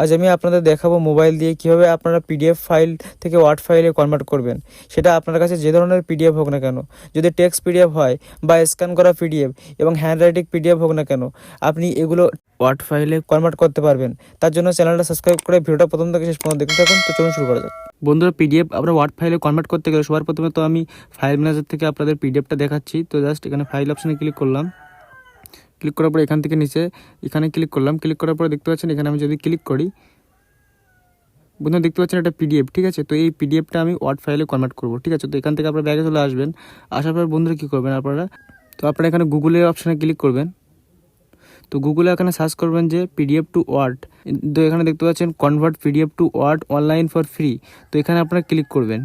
আজ আমি আপনাদের দেখাবো মোবাইল দিয়ে কীভাবে আপনারা পিডিএফ ফাইল থেকে ওয়ার্ড ফাইলে কনভার্ট করবেন। সেটা আপনার কাছে যে ধরনের পিডিএফ হোক না কেন, যদি টেক্সট পিডিএফ হয় বা স্ক্যান করা পিডিএফ এবং হ্যান্ড রাইটিং পিডিএফ হোক না কেন, আপনি এগুলো ওয়ার্ড ফাইলে কনভার্ট করতে পারবেন। তার জন্য চ্যানেলটা সাবস্ক্রাইব করে ভিডিওটা প্রথম থেকে শেষ পর্যন্ত দেখতে থাকুন। তো চলুন শুরু করা যাক। বন্ধুরা, পিডিএফ আমরা ওয়ার্ড ফাইলে কনভার্ট করতে গেলে সবার প্রথমে তো আমি ফাইল ম্যানেজার থেকে আপনাদের পিডিএফটা দেখাচ্ছি। তো জাস্ট এখানে ফাইল অপশানে ক্লিক করলাম। ক্লিক করার পর এখান থেকে নিচে এখানে ক্লিক করলাম। ক্লিক করার পরে দেখতে পাচ্ছেন এখানে আমি যদি ক্লিক করি বন্ধু দেখতে পাচ্ছেন এটা পিডিএফ ঠিক আছে? তো এই পিডিএফটা আমি ওয়ার্ড ফাইলে কনভার্ট করব, ঠিক আছে? তো এখান থেকে আপনারা ব্যাগে চলে আসবেন। আসার পর বন্ধুরা কী করবেন আপনারা? তো আপনারা এখানে গুগলের অপশানে ক্লিক করবেন। তো গুগলে এখানে সার্চ করবেন যে পিডিএফ টু ওয়ার্ড তো এখানে দেখতে পাচ্ছেন convert PDF to word online for free তো এখানে আপনারা ক্লিক করবেন।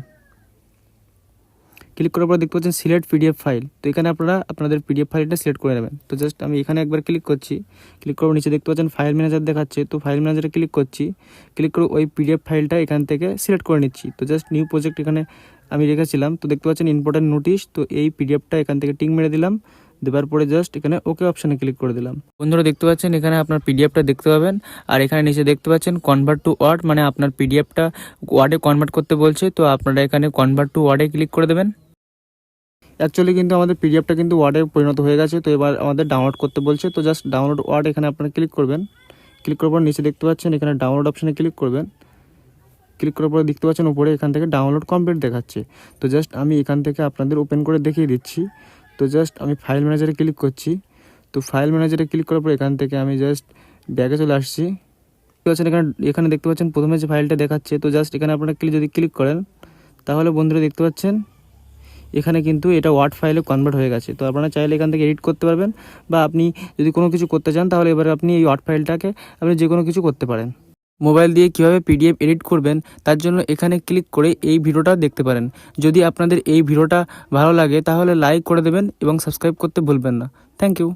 ক্লিক করার পর দেখতে পাচ্ছেন সিলেক্ট পিডিএফ ফাইল তো এখানে আপনারা আপনাদের পিডিএফ ফাইলটা সিলেক্ট করে নেবেন। তো জাস্ট আমি এখানে একবার ক্লিক করছি। ক্লিক করার নিচে দেখতে পাচ্ছেন ফাইল ম্যানেজার দেখাচ্ছে। তো ফাইল ম্যানেজারে ক্লিক করছি। ক্লিক করে ওই পিডিএফ ফাইলটা এখান থেকে সিলেক্ট করে নিচ্ছি। তো জাস্ট নিউ প্রজেক্ট এখানে আমি রেখেছিলাম। তো দেখতে পাচ্ছেন ইম্পর্টেন্ট নোটিশ তো এই পিডিএফটা এখান থেকে টিক মেরে দিলাম। দেওয়ার পরে জাস্ট এখানে ওকে অপশানে ক্লিক করে দিলাম। বন্ধুরা দেখতে পাচ্ছেন এখানে আপনার পিডিএফটা দেখতে পাবেন। আর এখানে নিচে দেখতে পাচ্ছেন কনভার্ট টু ওয়ার্ড মানে আপনার পিডিএফটা ওয়ার্ডে কনভার্ট করতে বলছে। তো আপনারা এখানে কনভার্ট টু ওয়ার্ডে ক্লিক করে দেবেন। অ্যাকচুয়ালি কিন্তু আমাদের পিডিএফটা কিন্তু ওয়ার্ডে পরিণত হয়ে গেছে, তো এবার আমাদের ডাউনলোড করতে বলছে, তো জাস্ট ডাউনলোড ওয়ার্ড এখানে আপনারা ক্লিক করবেন। ক্লিক করার পর নিচে দেখতে পাচ্ছেন, এখানে ডাউনলোড অপশানে ক্লিক করবেন। ক্লিক করার পরে দেখতে পাচ্ছেন উপরে এখান থেকে ডাউনলোড কমপ্লিট দেখাচ্ছে। তো জাস্ট আমি এখান থেকে আপনাদের ওপেন করে দেখিয়ে দিচ্ছি। তো জাস্ট আমি ফাইল ম্যানেজারে ক্লিক করছি। তো ফাইল ম্যানেজারে ক্লিক করার পর এখান থেকে আমি জাস্ট ব্যাগে চলে আসছি। দেখতে পাচ্ছেন এখানে এখানে দেখতে পাচ্ছেন প্রথমে যে ফাইলটা দেখাচ্ছে, তো জাস্ট এখানে আপনারা ক্লিক যদি ক্লিক করেন, তাহলে বন্ধুরা দেখতে পাচ্ছেন এখানে কিন্তু এটা ওয়ার্ড ফাইলে কনভার্ট হয়ে গেছে। তো আপনারা চাইলে এখান থেকে এডিট করতে পারবেন বা আপনি যদি কোনো কিছু করতে চান, তাহলে এবার আপনি এই ওয়ার্ড ফাইলটাকে আপনি যে কোনো কিছু করতে পারেন। মোবাইল দিয়ে কীভাবে পিডিএফ এডিট করবেন, তার জন্য এখানে ক্লিক করে এই ভিডিওটা দেখতে পারেন। যদি আপনাদের এই ভিডিওটা ভালো লাগে, তাহলে লাইক করে দেবেন এবং সাবস্ক্রাইব করতে ভুলবেন না। Thank you